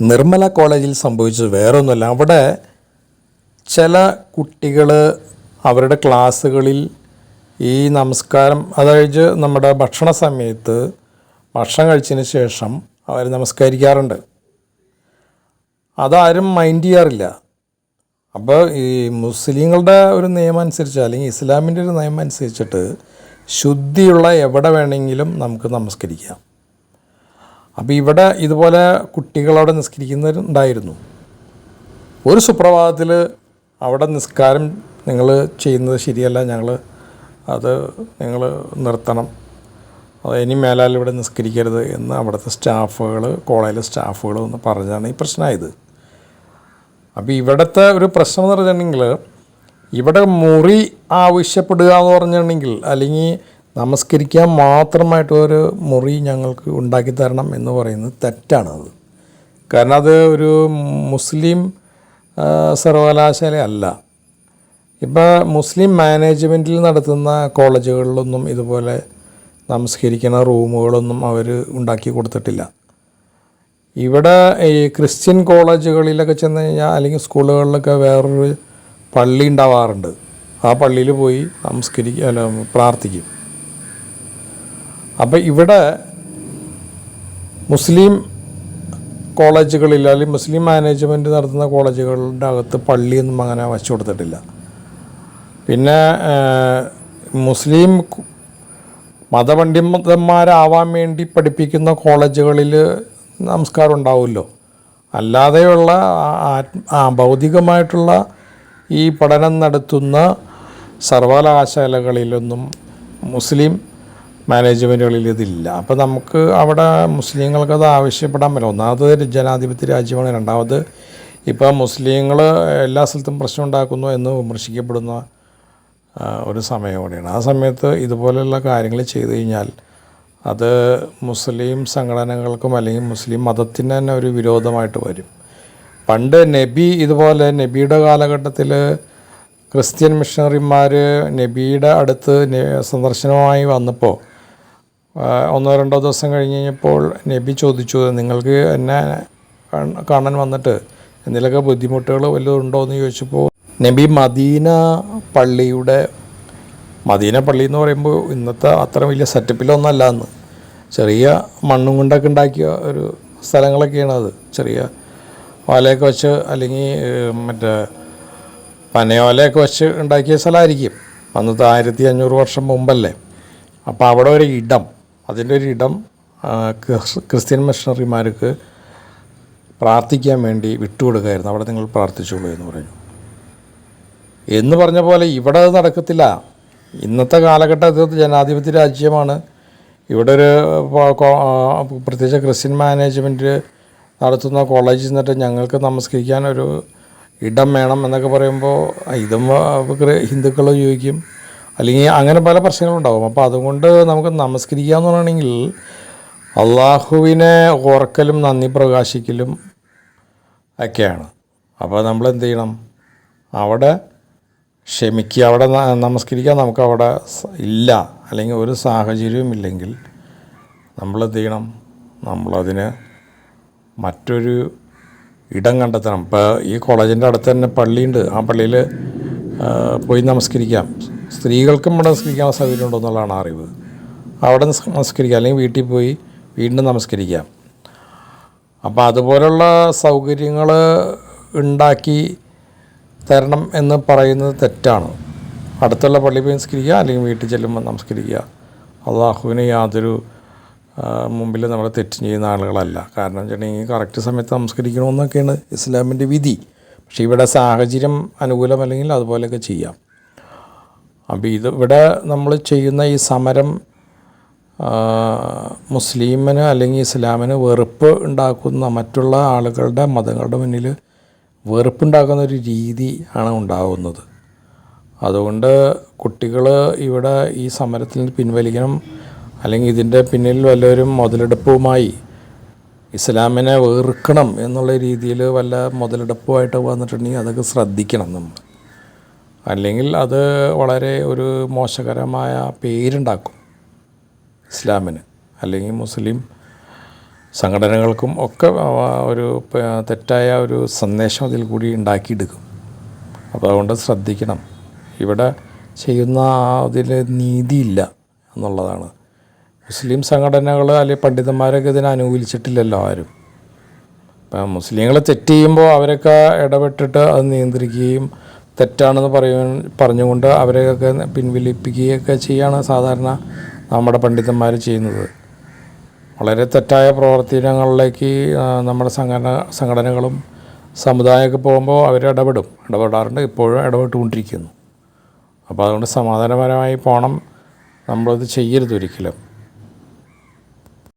നിർമ്മല കോളേജിൽ സംഭവിച്ചത് വേറൊന്നുമല്ല. അവിടെ ചില കുട്ടികൾ അവരുടെ ക്ലാസ്സുകളിൽ ഈ നമസ്കാരം അതായത് നമ്മുടെ ഭക്ഷണ സമയത്ത് ഭക്ഷണം കഴിച്ചതിന് ശേഷം അവർ നമസ്കരിക്കാറുണ്ട്. അതാരും മൈൻഡ് ചെയ്യാറില്ല. അപ്പോൾ ഈ മുസ്ലിങ്ങളുടെ ഒരു നിയമം അനുസരിച്ച് അല്ലെങ്കിൽ ഇസ്ലാമിന്റെ ഒരു നിയമം അനുസരിച്ചിട്ട് ശുദ്ധിയുള്ള എവിടെ വേണമെങ്കിലും നമുക്ക് നമസ്കരിക്കാം. അപ്പോൾ ഇവിടെ ഇതുപോലെ കുട്ടികളവിടെ നിസ്കരിക്കുന്നവരുണ്ടായിരുന്നു. ഒരു സുപ്രഭാതത്തിൽ അവിടെ നിസ്കാരം നിങ്ങൾ ചെയ്യുന്നത് ശരിയല്ല ഞങ്ങൾ അത് നിങ്ങൾ നിർത്തണം. അത് ഇനി മേലാൽ ഇവിടെ നിസ്കരിക്കരുത് എന്ന് അവിടുത്തെ സ്റ്റാഫുകൾ കോളേജിലെ സ്റ്റാഫുകൾ ഒന്ന് പറഞ്ഞാണ് ഈ പ്രശ്നമായത്. അപ്പോൾ ഇവിടുത്തെ ഒരു പ്രശ്നം എന്ന് പറഞ്ഞിട്ടുണ്ടെങ്കിൽ ഇവിടെ മുറി ആവശ്യപ്പെടുക എന്ന് പറഞ്ഞിട്ടുണ്ടെങ്കിൽ അല്ലെങ്കിൽ നമസ്കരിക്കാൻ മാത്രമായിട്ട് ഒരു മുറി ഞങ്ങൾക്ക് ഉണ്ടാക്കി തരണം എന്ന് പറയുന്നത് തെറ്റാണത് കാരണം അത് ഒരു മുസ്ലിം സർവകലാശാല അല്ല ഇപ്പോൾ മുസ്ലിം മാനേജ്മെന്റിൽ നടത്തുന്ന കോളേജുകളിലൊന്നും ഇതുപോലെ നമസ്കരിക്കുന്ന റൂമുകളൊന്നും അവർ ഉണ്ടാക്കി കൊടുത്തിട്ടില്ല. ഇവിടെ ഈ ക്രിസ്ത്യൻ കോളേജുകളിലൊക്കെ ചെന്ന് കഴിഞ്ഞാൽ അല്ലെങ്കിൽ സ്കൂളുകളിലൊക്കെ വേറൊരു പള്ളി ഉണ്ടാവാറുണ്ട്. ആ പള്ളിയിൽ പോയി നമസ്കരിക്കുക അല്ല പ്രാർത്ഥിക്കും. അപ്പോൾ ഇവിടെ മുസ്ലിം കോളേജുകളിൽ അല്ലെങ്കിൽ മുസ്ലിം മാനേജ്മെന്റ് നടത്തുന്ന കോളേജുകളുടെ അകത്ത് പള്ളിയൊന്നും അങ്ങനെ വച്ചു കൊടുത്തിട്ടില്ല. പിന്നെ മുസ്ലിം മതപണ്ഡിതന്മാരാവാൻ വേണ്ടി പഠിപ്പിക്കുന്ന കോളേജുകളിൽ നമസ്കാരം ഉണ്ടാവുമല്ലോ. അല്ലാതെയുള്ള ഭൗതികമായിട്ടുള്ള ഈ പഠനം നടത്തുന്ന സർവകലാശാലകളിലൊന്നും മുസ്ലിം മാനേജ്മെന്റുകളിൽ ഇതില്ല. അപ്പോൾ നമുക്ക് അവിടെ മുസ്ലിങ്ങൾക്ക് അത് ആവശ്യപ്പെടാൻ പറ്റില്ല. ഒന്നാമത് ജനാധിപത്യ രാജ്യമാണ്. രണ്ടാമത് ഇപ്പോൾ മുസ്ലിങ്ങൾ എല്ലാ സ്ഥലത്തും പ്രശ്നം ഉണ്ടാക്കുന്നു എന്ന് വിമർശിക്കപ്പെടുന്ന ഒരു സമയം ആ സമയത്ത് ഇതുപോലെയുള്ള കാര്യങ്ങൾ ചെയ്തു കഴിഞ്ഞാൽ അത് മുസ്ലിം സംഘടനകൾക്കും അല്ലെങ്കിൽ മുസ്ലിം മതത്തിന് തന്നെ ഒരു വിരോധമായിട്ട് വരും. പണ്ട് നബി ഇതുപോലെ നബിയുടെ കാലഘട്ടത്തിൽ ക്രിസ്ത്യൻ മിഷണറിമാർ നബിയുടെ അടുത്ത് സന്ദർശനമായി വന്നപ്പോൾ ഒന്നോ രണ്ടോ ദിവസം കഴിഞ്ഞ് കഴിഞ്ഞപ്പോൾ നബി ചോദിച്ചു നിങ്ങൾക്ക് എന്നെ കാണാൻ വന്നിട്ട് എന്തെങ്കിലുമൊക്കെ ബുദ്ധിമുട്ടുകൾ വല്ലതും ഉണ്ടോ? എന്ന് ചോദിച്ചപ്പോൾ നബി മദീന പള്ളിയുടെ മദീന പള്ളി എന്ന് പറയുമ്പോൾ ഇന്നത്തെ അത്ര വലിയ സെറ്റപ്പിലൊന്നല്ല അന്ന്. ചെറിയ മണ്ണും കൊണ്ടൊക്കെ ഉണ്ടാക്കിയ ഒരു സ്ഥലങ്ങളൊക്കെയാണ് അത്. ചെറിയ ഓലയൊക്കെ വെച്ച് അല്ലെങ്കിൽ മറ്റേ പനയോലയൊക്കെ വെച്ച് ഉണ്ടാക്കിയ സ്ഥലമായിരിക്കും. അന്നത്തെ ആയിരത്തി അഞ്ഞൂറ് വർഷം മുമ്പല്ലേ. അപ്പോൾ അവിടെ ഒരു ഇടം. അതിന്റെ ഒരു ഇടം ക്രിസ്ത്യൻ മിഷണറിമാർക്ക് പ്രാർത്ഥിക്കാൻ വേണ്ടി വിട്ടുകൊടുക്കുകയായിരുന്നു അവിടെ നിങ്ങൾ പ്രാർത്ഥിച്ചോളൂ എന്ന് പറഞ്ഞു. എന്ന് പറഞ്ഞ പോലെ ഇവിടെ അത് നടക്കത്തില്ല. ഇന്നത്തെ കാലഘട്ടത്തിൽ ജനാധിപത്യ രാജ്യമാണ്. ഇവിടെ ഒരു പ്രത്യേകിച്ച് ക്രിസ്ത്യൻ മാനേജ്മെന്റ് നടത്തുന്ന കോളേജിൽ നിന്നിട്ട് ഞങ്ങൾക്ക് നമസ്കരിക്കാൻ ഒരു ഇടം വേണം എന്നൊക്കെ പറയുമ്പോൾ ഇതും ഹിന്ദുക്കൾ ചോദിക്കും അല്ലെങ്കിൽ അങ്ങനെ പല പ്രശ്നങ്ങളുണ്ടാകും അപ്പോൾ അതുകൊണ്ട് നമുക്ക് നമസ്കരിക്കുക എന്ന് പറയണമെങ്കിൽ അള്ളാഹുവിനെ ഓർക്കലും നന്ദി പ്രകാശിക്കലും ഒക്കെയാണ്. അപ്പോൾ നമ്മൾ എന്ത് ചെയ്യണം? അവിടെ ക്ഷമിക്കുക. അവിടെ നമസ്കരിക്കാൻ നമുക്ക് അവിടെ ഇല്ല. അല്ലെങ്കിൽ ഒരു സാഹചര്യവും ഇല്ലെങ്കിൽ നമ്മൾ എന്ത് ചെയ്യണം? നമ്മളതിന് മറ്റൊരു ഇടം കണ്ടെത്തണം. ഇപ്പോൾ ഈ കോളേജിന്റെ അടുത്ത് തന്നെ പള്ളിയുണ്ട്. ആ പള്ളിയിൽ പോയി നമസ്കരിക്കാം. സ്ത്രീകൾക്കും ഇവിടെ നമസ്കരിക്കാൻ സൗകര്യം ഉണ്ടോ എന്നുള്ളതാണ് അറിവ്. അവിടെ നമസ്കരിക്കുക നമസ്കരിക്കാം അല്ലെങ്കിൽ വീട്ടിൽ പോയി വീണ്ടും നമസ്കരിക്കാം. അപ്പോൾ അതുപോലുള്ള സൗകര്യങ്ങൾ ഉണ്ടാക്കി തരണം എന്ന് പറയുന്നത് തെറ്റാണ്. അടുത്തുള്ള പള്ളി പോയി നമസ്കരിക്കുക അല്ലെങ്കിൽ വീട്ടിൽ ചെല്ലുമ്പോൾ നമസ്കരിക്കുക. അള്ളാഹുവിന് യാതൊരു മുമ്പിൽ നമ്മൾ തെറ്റും ചെയ്യുന്ന ആളുകളല്ല. കാരണം വെച്ചിട്ടുണ്ടെങ്കിൽ കറക്റ്റ് സമയത്ത് നമസ്കരിക്കണമെന്നൊക്കെയാണ് ഇസ്ലാമിന്റെ വിധി. പക്ഷേ ഇവിടെ സാഹചര്യം അനുകൂലമല്ലെങ്കിൽ അതുപോലെയൊക്കെ ചെയ്യാം. അപ്പോൾ ഇത് ഇവിടെ നമ്മൾ ചെയ്യുന്ന ഈ സമരം മുസ്ലിമിന് അല്ലെങ്കിൽ ഇസ്ലാമിന് വെറുപ്പ് ഉണ്ടാക്കുന്ന മറ്റുള്ള ആളുകളുടെ മതങ്ങളുടെ മുന്നിൽ വെറുപ്പുണ്ടാക്കുന്ന ഒരു രീതി ആണ് ഉണ്ടാകുന്നത് അതുകൊണ്ട് കുട്ടികൾ ഇവിടെ ഈ സമരത്തിൽ പിൻവലിക്കണം അല്ലെങ്കിൽ ഇതിന്റെ പിന്നിൽ വല്ലവരും മുതലെടുപ്പുമായി ഇസ്ലാമിനെ വെറുക്കണം എന്നുള്ള രീതിയിൽ വല്ല മുതലെടുപ്പുമായിട്ട് വന്നിട്ടുണ്ടെങ്കിൽ അതൊക്കെ ശ്രദ്ധിക്കണം നമ്മൾ അല്ലെങ്കിൽ അത് വളരെ ഒരു മോശകരമായ പേരുണ്ടാക്കും ഇസ്ലാമിന് അല്ലെങ്കിൽ മുസ്ലിം സംഘടനകൾക്കും ഒക്കെ ഒരു തെറ്റായ ഒരു സന്ദേശം അതിൽ കൂടി ഉണ്ടാക്കിയെടുക്കും. അപ്പോൾ അതുകൊണ്ട് ശ്രദ്ധിക്കണം. ഇവിടെ ചെയ്യുന്ന അതിൽ നീതിയില്ല എന്നുള്ളതാണ്. മുസ്ലിം സംഘടനകൾ അല്ലെങ്കിൽ പണ്ഡിതന്മാരൊക്കെ ഇതിനെ അനുകൂലിച്ചിട്ടില്ലല്ലോ ആരും. ഇപ്പം മുസ്ലിങ്ങൾ തെറ്റ് ചെയ്യുമ്പോൾ അവരൊക്കെ ഇടപെട്ടിട്ട് അത് നിയന്ത്രിക്കുകയും തെറ്റാണെന്ന് പറയുവാൻ പറഞ്ഞുകൊണ്ട് അവരെയൊക്കെ പിൻവലിപ്പിക്കുകയൊക്കെ ചെയ്യാണ് സാധാരണ നമ്മുടെ പണ്ഡിതന്മാർ ചെയ്യുന്നത്. വളരെ തെറ്റായ പ്രവർത്തനങ്ങളിലേക്ക് നമ്മുടെ സംഘടന സംഘടനകളും സമുദായമൊക്കെ പോകുമ്പോൾ അവർ ഇടപെടും. ഇടപെടാറുണ്ട് ഇപ്പോഴും ഇടപെട്ടുകൊണ്ടിരിക്കുന്നു. അപ്പോൾ അതുകൊണ്ട് സമാധാനപരമായി പോകണം നമ്മളത് ചെയ്യരുത് ഒരിക്കലും.